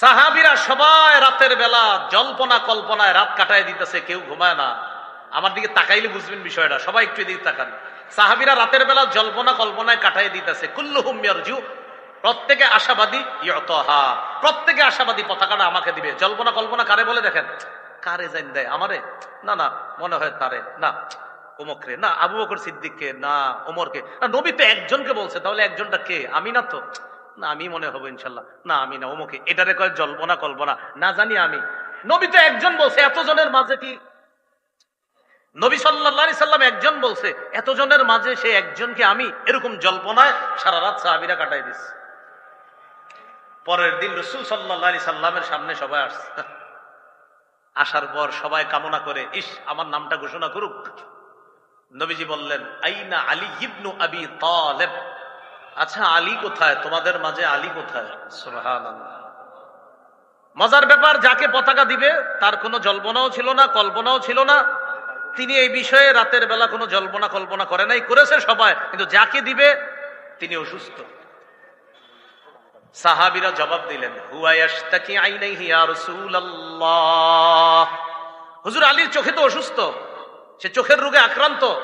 সাহাবীরা সবাই রাতের বেলা জল্পনা কল্পনায় রাত কাটায় দিতেছে, কেউ ঘুমায় না। আমার দিকে তাকাইলে বুঝবেন বিষয়টা, সবাই একটু এদিকে তাকান। সাহাবীরা রাতের বেলা জল্পনা কল্পনায় কাটায় দিতেছে, কুল্লুহুম ইয়ারজু, প্রত্যেকে আশাবাদী ইয়তহা প্রত্যেকে আশাবাদী পতাকাটা আমাকে দিবে। জল্পনা কল্পনা কারে বলে দেখেন? কারে জান দেয় আমারে? না না, মনে হয় তারে। না ওমকরে না, আবু বকর সিদ্দিককে, না, ওমরকে। না, নবী তো একজনকে বলছে, তাহলে একজনটা কে? আমি না তো। না, আমি মনে হব, ইনশাল্লাহ। না, আমি না, ওমকে। এটারে কয় জল্পনা, কল্পনা। না জানি আমি। নবী তো একজন বলছে, এতজনের মাঝে কি? নবী সাল্লাহ সাল্লাম একজন বলছে, এতজনের মাঝে সে একজনকে আমি? এরকম জল্পনায় সারা রাত সাহাবিরা কাটাই দিচ্ছে। পরের দিন রসুল সাল্লাহ সাল্লামের সামনে সবাই আসছে। আসার পর সবাই কামনা করে, ইস, আমার নামটা ঘোষণা করুক। নবীজি বললেন, আইনা আলী ইবনু আবি তালেব। আচ্ছা আলী কোথায়? তোমাদের মাঝে আলী কোথায়। মজার ব্যাপার, যাকে পতাকা দিবে, তার কোনো জল্পনাও ছিল না, কল্পনাও ছিল না। তিনি এই বিষয়ে রাতের বেলা কোনো জল্পনা কল্পনা করে নাই, করেছে সবাই, কিন্তু যাকে দিবে, তিনি অসুস্থ। সাহাবিরা জবাব দিলেন হুয়ায়াস্তাকি হুজুর, আলীর চোখে তো অসুস্থ। সে চোখের রোগে আক্রান্ত।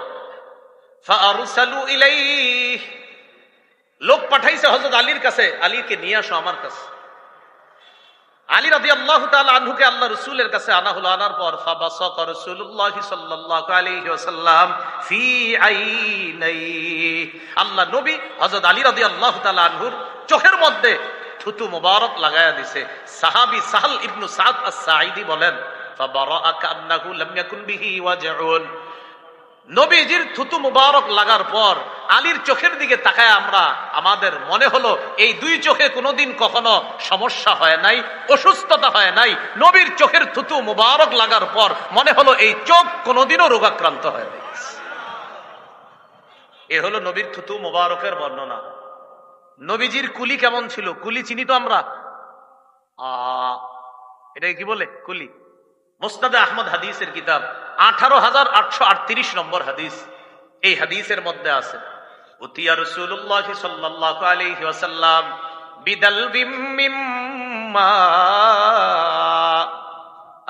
লোক পাঠাইছে হযরত আলীর কাছে, আলীকে নিয়ে আসো আমার কাছে। আলী রাদিয়াল্লাহু তাআলা আনহুকে আল্লাহ রাসূলের কাছে আনা হলো। আনার পর আল্লাহ নবী হযরত আলী রাদিয়াল্লাহু তাআলা আনহুর চোখের মধ্যে থুতু মুবারক লাগায়া দিছে। সাহাবি সাহল ইবনু সাদ আস-সাঈদি বলেন নবীজির থুতু মুবারক লাগার পর আলীর চোখের দিকে তাকায় আমরা, আমাদের মনে হলো এই দুই চোখে কোনোদিন কখনো সমস্যা হয় নাই, অসুস্থতা হয় নাই। নবীর চোখের থুতু মুবারক লাগার পর মনে হলো এই চোখ কোনোদিনও রোগাক্রান্ত হয় নাই। এ হলো নবীর থুতু মুবারকের বর্ণনা। নবীজির কুলি কেমন ছিল? কুলি চিনি তো আমরা? আ, এটাকে কি বলে? কুলি। মোস্তাদে আহমদ হাদিসের কিতাব, আঠারো হাজার আটশো আটত্রিশ নম্বর হাদিস। এই হাদিসের মধ্যে আছে, উতিয়া রসুল্লাহ সাল্লাহ আলাইহি ওয়াসাল্লাম বিদাল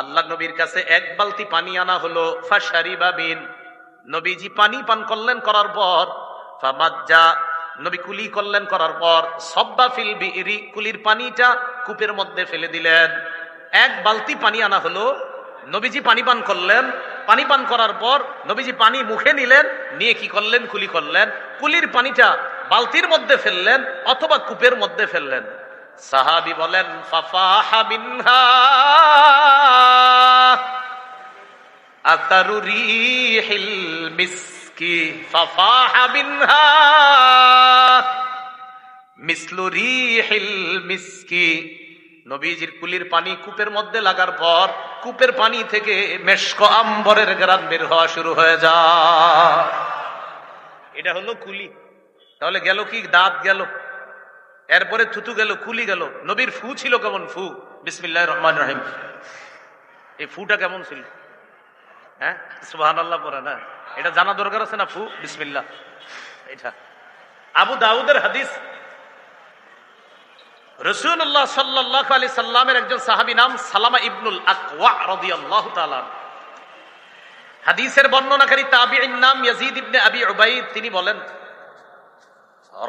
আল্লাহ নবীর কাছে এক বালতি পানি আনা হলো ফাশারি বাবিন নবীজি পানি পান করলেন করার পর, ফামাজ্জা নবী কুলি করলেন করার পর, সব্বা ফিল বিরি কুলির পানিটা কূপের মধ্যে ফেলে দিলেন। এক বালতি পানি আনা হলো নবীজি পানি পান করলেন। পানি পান করার পর নবীজি পানি মুখে নিলেন, নিয়ে কি করলেন? কুলি করলেন। কুলির পানিটা বালতির মধ্যে ফেললেন অথবা কূপের মধ্যে ফেললেন। সাহাবি বলেন, ফাফাহা মিনহা আতারু রিহিল মিসকি, ফাফাহা মিনহা মিসলু রিহিল মিসকি। নবীজির কুলির পানি কূপের মধ্যে লাগার পর কূপের পানি থেকে মেশক আম্বরের গ্রাম বের হওয়া শুরু হয়ে যায়। এটা হলো কুলি। তাহলে গেল কি? দাঁত গেল। এরপরে থুতু গেল কুলি গেল। নবীর ফু ছিল কেমন ফু? বিসমিল্লাহ রহমান রহিম। এই ফুটা কেমন ছিল? হ্যাঁ? সুবাহান আল্লাহ পরে না? এটা জানা দরকার আছে না ফু? বিসমিল্লাহ। এটা। আবু দাউদের হাদিস রসুল্লাহ সাল্লাহ আলি সাল্লামের একজন সাহাবি নাম সালামা ইবনুল আকওয়া রাদিয়াল্লাহু তাআলা হাদিসের বর্ণনাকারী তাবিঈর নাম ইয়াজিদ ইবনে আবি উবাইদ, তিনি বলেন,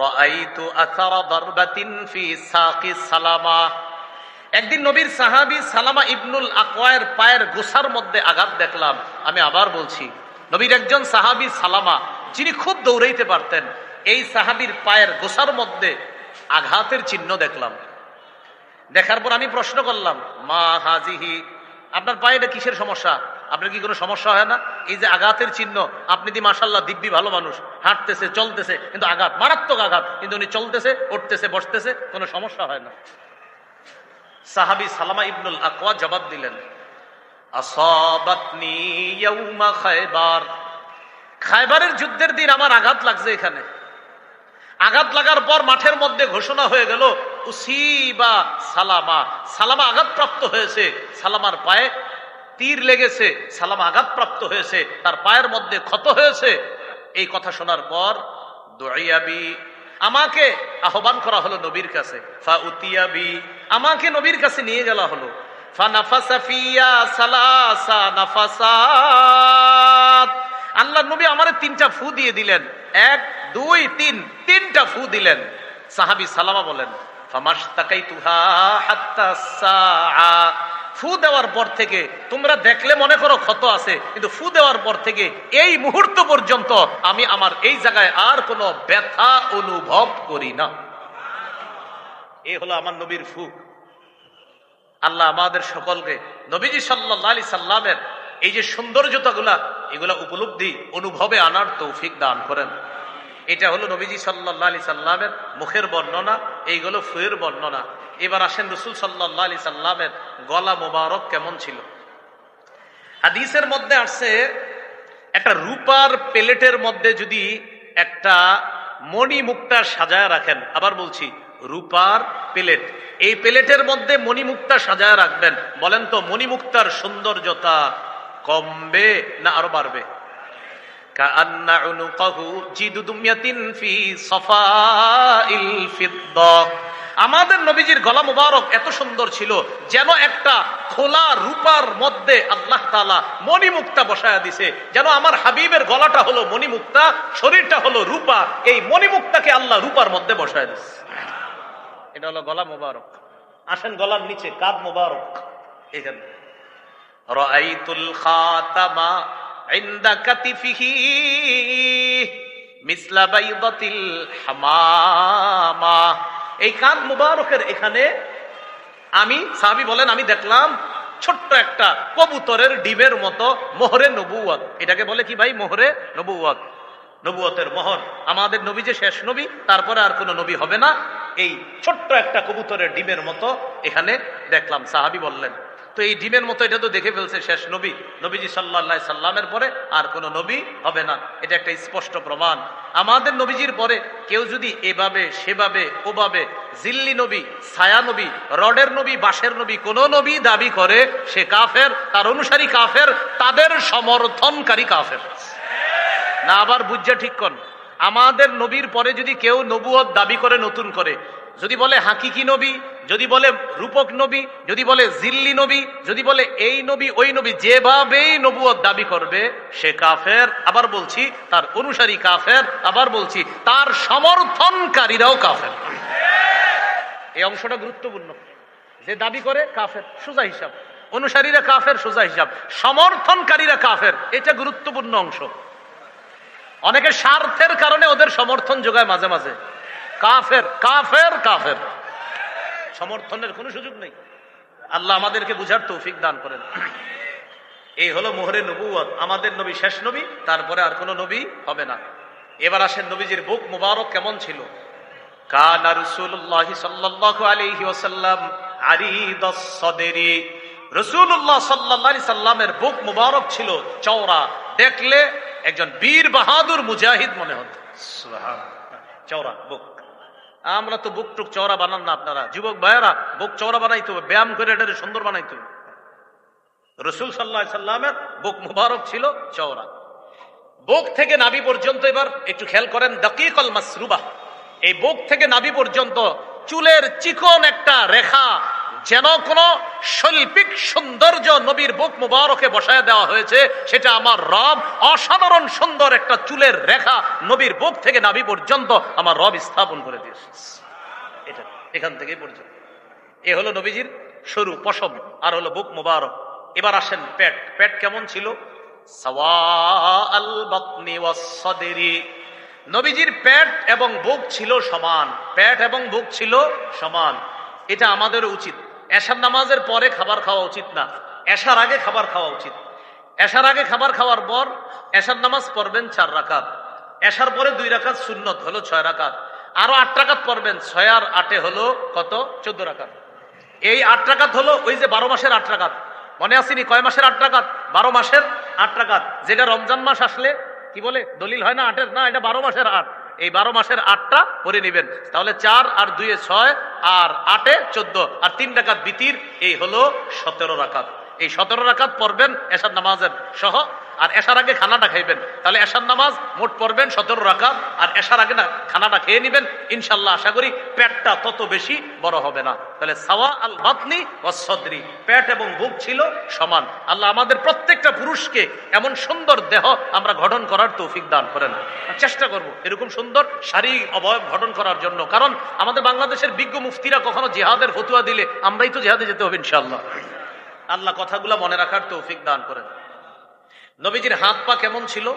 রাআইতু আসারা দারবাতিন ফি সাকি সালামা। একদিন নবীর সাহাবী সালামা ইবনুল আকওয়ায়ের পায়ের গোসার মধ্যে আঘাত দেখলাম। আমি আবার বলছি, নবীর একজন সাহাবী সালামা, যিনি খুব দৌড়াইতে পারতেন, এই সাহাবীর পায়ের গোসার মধ্যে আঘাতের চিহ্ন দেখলাম। দেখার পর আমি প্রশ্ন করলাম, মা হাজিহি, আপনার পায়ে এটা কিসের সমস্যা? আপনার কি কোনো সমস্যা হয় না? এই যে আঘাতের চিহ্ন, আপনি দি মাসাল্লাহ দিব্যি ভালো মানুষ, হাঁটতেছে, চলতেছে, কিন্তু আঘাত, মারাত্মক আঘাত, কিন্তু উনি চলতেছে, উঠতেছে, বসতেছে, কোনো সমস্যা হয় না। সাহাবি সালামা ইবনুল আকওয়া জবাব দিলেন খায়বারের যুদ্ধের দিন আমার আঘাত লাগছে এখানে। আঘাত লাগার পর মাঠের মধ্যে ঘোষণা হয়ে গেল, উসিবা সালামা। সালামা আঘাতপ্রাপ্ত হয়েছে, সালামার পায়ে তীর লেগেছে, সালামা আঘাতপ্রাপ্ত হয়েছে, তার পায়ের মধ্যে ক্ষত হয়েছে। এই কথা শোনার পর দোয়াবি আমাকে আহ্বান করা হলো নবীর কাছে। ফা উতিয়াবি আমাকে নবীর কাছে নিয়ে গেলা হলো। ফা নাফাসা সালাসা নাফাসাত। আল্লাহ নবী আমারে তিনটা ফু দিয়ে দিলেন। এক দুই, তিন, তিনটা ফু দিলেন। সাহাবি সালামা বলেন ফু দেওয়ার পর থেকে তোমরা দেখলে মনে করো ক্ষত আছে, কিন্তু ফু দেওয়ার পর থেকে এই মুহূর্ত পর্যন্ত আমি আমার এই জায়গায় আর কোনো ব্যথা অনুভব করি না। এই হলো আমার নবীর ফু। আল্লাহ আমাদের সকলকে নবীজি সাল্লাহ সাল্লামের এই যে সৌন্দর্যতাগুলা, এগুলা উপলব্ধি, অনুভবে আনার তৌফিক দান করেন। এটা হলো নবীজি সাল্লাহ আলি সাল্লামের মুখের বর্ণনা, এইগুলো ফুয়ের বর্ণনা। এবার আসেন রসুল সাল্লাহ আলি সাল্লামের গলা মোবারক কেমন ছিল? হাদিসের মধ্যে আসছে, একটা রূপার প্লেটের মধ্যে যদি একটা মণি মুক্তা সাজায় রাখেন, আবার বলছি, রূপার প্লেট। এই প্লেটের মধ্যে মণিমুক্তা সাজায় রাখবেন। বলেন তো, মণিমুক্তার সৌন্দর্যতা কমবে না আরও বাড়বে? আমাদের নবীজির গলা মুবারক এত সুন্দর ছিল যেন একটা খোলা রূপার মধ্যে আল্লাহ তালা মণিমুক্তা বসায়া দিছে, যেন আমার হাবিবের গলাটা হলো মণিমুক্তা, শরীরটা হলো রূপা, এই মণিমুক্তাকে আল্লাহ রূপার মধ্যে বসায় দিছে। এটা হলো গলা মুবারক। আসেন গলার নিচে কাদ মুবারক। এখানে ইনদা কাতিফিহি মিসলা বাইদাতিল হামামা এই কান মুবারকের এখানে আমি, সাহাবি বলেন, আমি দেখলাম ছোট্ট একটা কবুতরের ডিমের মতো মোহরে নবুয়াত এটাকে বলে কি ভাই? মোহরে নবুয়াত নবুয়তের মোহর। আমাদের নবী যে শেষ নবী, তারপরে আর কোনো নবী হবে না। এই ছোট্ট একটা কবুতরের ডিমের মতো এখানে দেখলাম, সাহাবি বললেন। তো এই ডিমের মতো এটা তো দেখে ফেলছে শেষ নবী। নবীজি সাল্লাহ সাল্লামের পরে আর কোনো নবী হবে না। এটা একটা স্পষ্ট প্রমাণ। আমাদের নবীজির পরে কেউ যদি এভাবে, সেভাবে, ওভাবে জিল্লি নবী, ছায়া নবী, রডের নবী, বাঁশের নবী কোন নবী দাবি করে, সে কাফের, তার অনুসারী কাফের, তাদের সমর্থনকারী কাফের। না, আবার বুঝছে ঠিক কন? আমাদের নবীর পরে যদি কেউ নবুয়ত দাবি করে, নতুন করে যদি বলে হাকিকি নবী, যদি বলে রূপক নবী, যদি বলে জিল্লি নবী, যদি বলে এই নবী, ওই নবী, যেভাবেই নবুয়ত দাবি করবে, সে কাফের। আবার বলছি, তার অনুসারী কাফের। আবার বলছি, তার সমর্থনকারীরাও কাফের। এই অংশটা গুরুত্বপূর্ণ। যে দাবি করে, কাফের, সোজা হিসাব। অনুসারীরা কাফের, সোজা হিসাব। সমর্থনকারীরা কাফের, এটা গুরুত্বপূর্ণ অংশ। অনেকে স্বার্থের কারণে ওদের সমর্থন যোগায় মাঝে মাঝে। কাফের কাফের কাফের। সমর্থনের কোনো সুযোগ নেই। আল্লাহ আমাদেরকে বুঝার তৌফিক দান করেন। এই হলো মোহরে নবুয়ত আমাদের নবী শেষ নবী, তারপরে আর কোনো নবী হবে না। এবার আসেন নবীজির বুক মুবারক কেমন ছিল? সাল্লামের বুক মুবারক ছিল চওড়া। দেখলে একজন বীর বাহাদুর মুজাহিদ মনে হতো। চওড়া বুক। আমরা তো বুক টুক চওড়া বানান না আপনারা। যুবক ভাইয়েরা, বুক চওড়া বানাইতে হবে, ব্যায়াম করে এটারে সুন্দর বানাইতে হবে। রসুল সাল্লা সাল্লামের বুক মুবারক ছিল চওড়া। বুক থেকে নাবি পর্যন্ত এবার একটু খেয়াল করেন, দকিকল মাসরুবা। এই বুক থেকে নাবি পর্যন্ত চুলের চিকন একটা রেখা যেন কোন শৈল্পিক সৌন্দর্য নবীর বুক মুবারকে বসায় দেওয়া হয়েছে, সেটা আমার রব, অসাধারণ সুন্দর একটা চুলের রেখা নবীর বুক থেকে নাভি পর্যন্ত আমার রব স্থাপন করে দিয়েছে। এটা এখান থেকেই পর্যন্ত এ হলো নবীজির সরু পশম, আর হলো বুক মুবারক। এবার আসেন পেট। পেট কেমন ছিল? নবীজির পেট এবং বুক ছিল সমান। পেট এবং বুক ছিল সমান। এটা আমাদের উচিত। এশার নামাজের পরে খাবার খাওয়া উচিত না। এশার আগে খাবার খাওয়া উচিত। এশার আগে খাবার খাওয়ার পর এশার নামাজ পড়বেন চার রাকাত। এশার পরে দুই রাকাত সুন্নত হলো ছয় রাকাত। আরও আট রাকাত পড়বেন, ছয় আর আটে হলো কত? চোদ্দ রাকাত। এই আট রাকাত হলো ওই যে বারো মাসের আট রাকাত। মনে আসেনি কয় মাসের আট রাকাত? বারো মাসের আট রাকাত। যেটা রমজান মাস আসলে, কি বলে? দলিল হয় না আটের? না, এটা বারো মাসের আট। এই বারো মাসের আটটা পরে নিবেন। তাহলে চার আর দুয়ে ছয় আর আটে চোদ্দ, আর তিন রাকাত বিতির, এই হলো সতেরো রাকাত। এই সতেরো রাকাত পড়বেন এসাদ নামাজের সহ আর এসার আগে খানাটা খাইবেন। তাহলে এসার নামাজ মোট পড়বেন সতেরো রাকাত, আর এসার আগে না খানাটা খেয়ে নিবেন ইনশাল্লাহ আশা করি পেটটা তত বেশি বড় হবে না। তাহলে সাওয়া আল বাতনি ও সদরি, পেট এবং বুক ছিল সমান। আল্লাহ আমাদের প্রত্যেকটা পুরুষকে এমন সুন্দর দেহ আমরা গঠন করার তৌফিক দান করেন। চেষ্টা করব এরকম সুন্দর শারীরিক অবয়ব গঠন করার জন্য। কারণ আমাদের বাংলাদেশের বিজ্ঞ মুফতিরা কখনো জেহাদের ফতুয়া দিলে আমরাই তো জেহাদে যেতে হবে ইনশাল্লাহ আল্লাহ কথাগুলো মনে রাখার তৌফিক দান করেন। নবীজির হাত পা কেমন ছিল?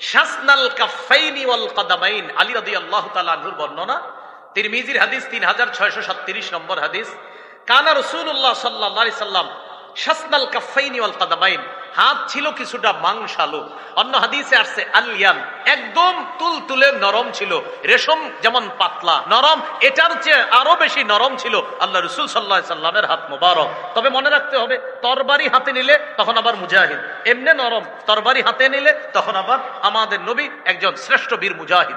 শাসনাল কাফাইনি ওয়াল কাদামাইন। আলী রাদিয়াল্লাহু তাআলা আনহুর বর্ণনা। তিরমিজির হাদিস 3637 নম্বর হাদিস। কানা রাসূলুল্লাহ সাল্লাল্লাহু আলাইহি সাল্লাম শাসনাল কাফাইনি ওয়াল কাদামাইন। হাত ছিল কিছুটা মাংসালু। অন্য হাদিসে আসছে আলিয়ান একদম তুল তুলে নরম ছিল। রেশম যেমন পাতলা, নরম। এটার চেয়ে আরও বেশি নরম ছিল আল্লাহ রসুল সাল্লাহ সাল্লামের হাত মোবারক। তবে মনে রাখতে হবে, তরবারি হাতে নিলে তখন আবার মুজাহিদ। এমনি নরম, তরবারি হাতে নিলে তখন আবার আমাদের নবী একজন শ্রেষ্ঠ বীর মুজাহিদ।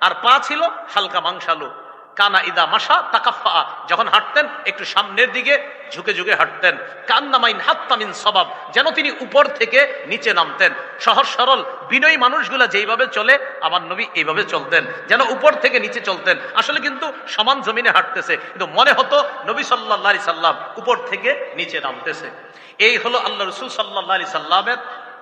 আর পা ছিল হালকা মাংসালু। কানা ইদা মাসা তাকাফা যখন হাঁটতেন, একটু সামনের দিকে ঝুঁকে ঝুঁকে হাঁটতেন। কান্নামাইন হাত্তামিন সবাব। যেন তিনি উপর থেকে নিচে নামতেন। সহজ সরল বিনয়ী মানুষগুলা যেইভাবে চলে, আমার নবী এইভাবে চলতেন। যেন উপর থেকে নিচে চলতেন। আসলে কিন্তু সমান জমিনে হাঁটতেছে। কিন্তু মনে হতো নবী সাল্লাহ সাল্লাম উপর থেকে নিচে নামতেছে। এই হলো আল্লাহ রসুল সাল্লাহ সাল্লামের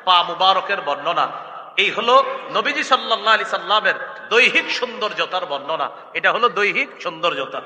পা মুবারকের বর্ণনা। এই হলো নবীজি সাল্লাহ আলি সাল্লামের দৈহিক সৌন্দর্যতার বর্ণনা। এটা হলো দৈহিক সৌন্দর্যতা।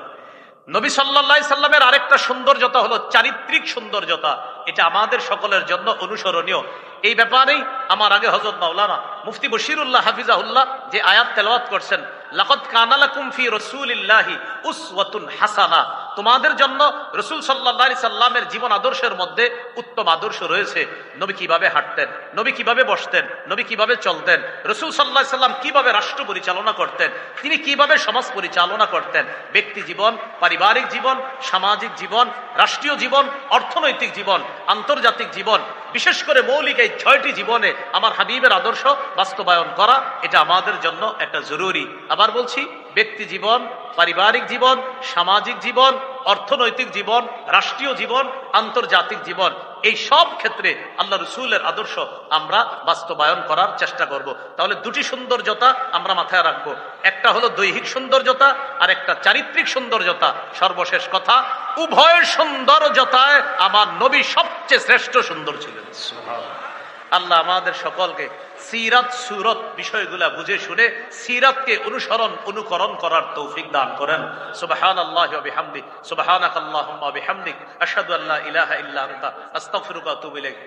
নবী সাল্লাহ সাল্লামের আরেকটা সৌন্দর্যতা হলো চারিত্রিক সৌন্দর্যতা। এটা আমাদের সকলের জন্য অনুসরণীয়। এই ব্যাপারেই আমার আগে হজরত মাওলানা মুফতি বশিরুল্লাহ হাফিজাহুল্লাহ যে আয়াত তেলাওয়াত করছেন লাকত কানালাকুম ফি রসুলিল্লাহি উসওয়াতুন হাসানা। তোমাদের জন্য রসুল সাল্লামের জীবন আদর্শের মধ্যে উত্তম আদর্শ রয়েছে। নবী কীভাবে হাঁটতেন, নবী কীভাবে বসতেন, নবী কীভাবে চলতেন, রসুল সাল্লাহ সাল্লাম কীভাবে রাষ্ট্র পরিচালনা করতেন, তিনি কীভাবে সমাজ পরিচালনা করতেন, ব্যক্তি জীবন, পারিবারিক জীবন, সামাজিক জীবন, রাষ্ট্রীয় জীবন, অর্থনৈতিক জীবন, আন্তর্জাতিক জীবন, বিশেষ করে মৌলিক এই ছয়টি জীবনে আমার হাবিবের আদর্শ বাস্তবায়ন করা, এটা আমাদের জন্য একটা জরুরি। আবার বলছি, ব্যক্তি জীবন, পারিবারিক জীবন, সামাজিক জীবন, অর্থনৈতিক জীবন, রাষ্ট্রীয় জীবন, আন্তর্জাতিক জীবন, এই সব ক্ষেত্রে আল্লাহ রসুলের আদর্শ আমরা বাস্তবায়ন করার চেষ্টা করব। তাহলে দুটি সৌন্দর্যতা আমরা মাথায় রাখব। একটা হলো দৈহিক সৌন্দর্যতা, আর একটা চারিত্রিক সৌন্দর্যতা। সর্বশেষ কথা, উভয় সৌন্দর্যতায় আমার নবী সবচেয়ে শ্রেষ্ঠ সুন্দর ছিলেন। আল্লাহ আমাদের সকলকে সিরাত, সুরত বিষয়গুলা বুঝে শুনে সিরাতকে অনুসরণ, অনুকরণ করার তৌফিক দান করেন। সুবাহান আল্লাহ বিহামদিক সুবাহানাক আল্লাহুম্মা বিহামদিক আশহাদু আল্লা ইলাহা ইল্লা আনতা। আস্তাগফিরুকা ওয়া আতুবু ইলাইক।